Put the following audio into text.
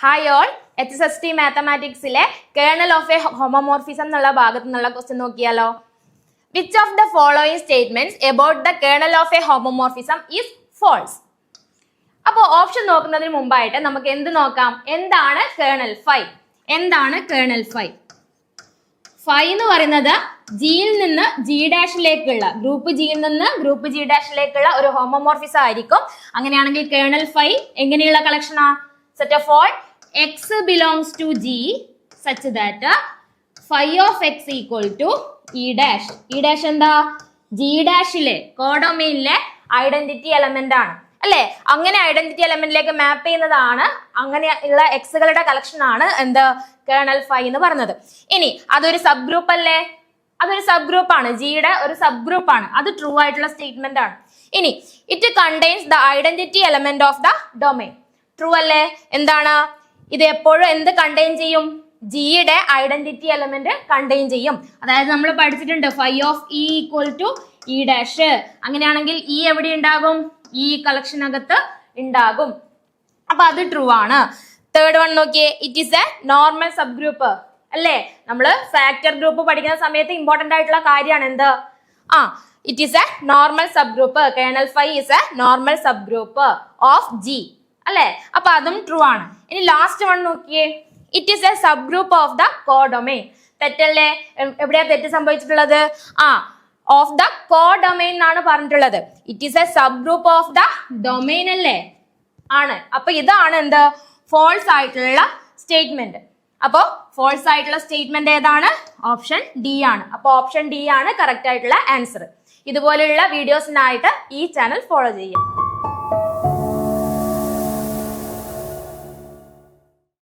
Hi all H S T മാത്തമാറ്റിക്സിലെ kernel of a homomorphism എന്നുള്ള ഭാഗത്ത് നിന്നുള്ള ക്വസ്റ്റ്യൻ നോക്കിയാലോ? Which of the following statements about the kernel of a homomorphism is false അപ്പോൾ option നോക്കുന്നതിന് മുമ്പായിട്ട് നമുക്ക് എന്ത് നോക്കാം? എന്താണ് കേണൽ ഫൈ എന്താണ് കേണൽ ഫൈ ഫൈ എന്ന് പറയുന്നത് ജിയിൽ നിന്ന് ജി ഡാഷിലേക്കുള്ള ഗ്രൂപ്പ് ജിയിൽ നിന്ന് ഗ്രൂപ്പ് ജി ഡാഷിലേക്കുള്ള ഒരു ഹോമോമോർഫിസം ആയിരിക്കും. അങ്ങനെയാണെങ്കിൽ കേണൽ ഫൈ എങ്ങനെയുള്ള കളക്ഷനാ set of all x belongs to G such that phi of x equal to e dash e dash എന്താ? ജി ഡാഷിലെ കോഡൊമൈനിലെ ഐഡന്റിറ്റി എലമെന്റ് ആണ്. അല്ലെ? അങ്ങനെ ഐഡന്റിറ്റി എലമെന്റിലേക്ക് മാപ്പ് ചെയ്യുന്നതാണ് അങ്ങനെ ഉള്ള എക്സുകളുടെ കളക്ഷൻ ആണ് എന്ത്? കേണൽ ഫൈ എന്ന് പറഞ്ഞത്. ഇനി അതൊരു സബ് ഗ്രൂപ്പ് അല്ലേ? അതൊരു സബ് ഗ്രൂപ്പ് ആണ് ജിയുടെ ഒരു സബ് ഗ്രൂപ്പ് ആണ്. അത് ട്രൂ ആയിട്ടുള്ള സ്റ്റേറ്റ്മെന്റ് ആണ്. ഇനി it contains the identity element of the domain true അല്ലേ? എന്താണ്? ഇത് എപ്പോഴും എന്ത് കണ്ടെയ്ൻ ചെയ്യും? ജിയുടെ ഐഡന്റിറ്റി എലമെന്റ് കണ്ടെയ്ൻ ചെയ്യും. അതായത് നമ്മൾ പഠിച്ചിട്ടുണ്ട് phi of e equal to e dash അങ്ങനെയാണെങ്കിൽ ഇ എവിടെ ഉണ്ടാകും? ഈ കളക്ഷനകത്ത് ഉണ്ടാകും. അപ്പൊ അത് ട്രൂ ആണ്. തേർഡ് വൺ നോക്കിയേ it is a normal subgroup അല്ലേ? നമ്മൾ ഫാക്ടർ ഗ്രൂപ്പ് പഠിക്കുന്ന സമയത്ത് ഇമ്പോർട്ടന്റ് ആയിട്ടുള്ള കാര്യമാണ് എന്ത്? ആ it is a normal subgroup kernel phi is a normal subgroup of G അല്ലേ? അപ്പൊ അതും ട്രൂ ആണ്. ഇനി ലാസ്റ്റ് വൺ നോക്കിയേ. It is a subgroup of the codomain തെറ്റല്ലേ എവിടെയാ തെറ്റ് സംഭവിച്ചിട്ടുള്ളത്? ആ ഓഫ് ദ കോഡൊമൈൻ എന്നാണ് പറഞ്ഞിട്ടുള്ളത്. It is a subgroup of the domain അല്ലേ? ആണ്. അപ്പൊ ഇതാണ് എന്ത്? ഫോൾസ് ആയിട്ടുള്ള സ്റ്റേറ്റ്മെന്റ് അപ്പോ ഫോൾസ് ആയിട്ടുള്ള സ്റ്റേറ്റ്മെന്റ് ഏതാണ്? ഓപ്ഷൻ ഡി ആണ്. അപ്പൊ ഓപ്ഷൻ ഡി ആണ് കറക്റ്റ് ആയിട്ടുള്ള ആൻസർ ഇതുപോലെയുള്ള വീഡിയോസിനായിട്ട് ഈ ചാനൽ ഫോളോ ചെയ്യുക.